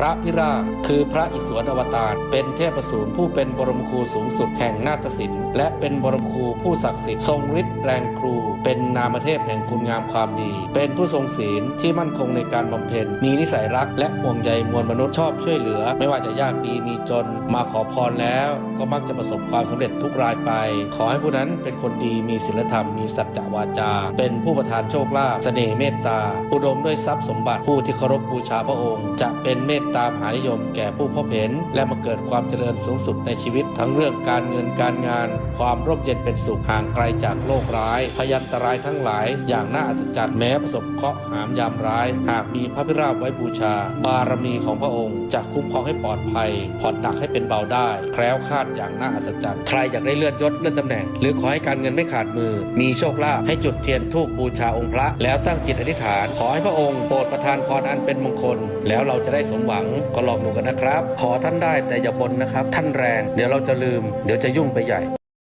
พระพิราบคือพระอิศวรอวตาร เป็นเทพสูรผู้เป็นบรมครูสูงสุดแห่งนาฏศิลป์และเป็นบรมครูผู้ศักดิ์สิทธิ์ทรงฤทธิ์แรงครู เป็นนามเทพแห่งคุณงามความดี เป็นผู้ทรงศีลที่มั่นคงในการบำเพ็ญ มีนิสัยรักและห่วงใยมวลมนุษย์ชอบช่วยเหลือ ไม่ว่าจะยากดีมีจนมาขอพรแล้วก็มักจะประสบความสำเร็จทุกรายไป ขอให้ผู้นั้นเป็นคนดีมีศีลธรรมมีสัจจะวาจา เป็นผู้ประทานโชคลาภเสน่ห์เมตตา อุดมด้วยทรัพย์สมบัติผู้ที่เคารพบูชาพระองค์ จะเป็นเมตตามหานิยมแก่ผู้พบเห็น และมาเกิดความเจริญสูงสุดในชีวิต ทั้งเรื่องการเงินการงาน ความร่มเย็นเป็นสุขห่างไกลจากโรคร้าย พยันตรายทั้งหลาย อย่างน่าอัศจรรย์แม้ประสบเคราะห์หามยามร้าย หากมีพระพิราบไว้บูชา บารมีของพระองค์จะคุ้มครองให้ปลอดภัยผ่อนหนักให้เป็นเบาได้แคล้วคลาดอย่างน่าอัศจรรย์ใครอยากได้เลื่อนยศเลื่อนตำแหน่ง หรือขอให้การเงินไม่ขาดมือ มีโชคลาภให้จุดเทียนทูบบูชาองค์พระ แล้วตั้งจิตอธิษฐาน ขอให้พระองค์โปรดประทานพรอันเป็นมงคล แล้วเราจะได้สมหวังวังก็ลองดูกันนะครับ ขอท่านได้แต่อย่าบนนะครับ ท่านแรง เดี๋ยวเราจะลืม เดี๋ยวจะยุ่งไปใหญ่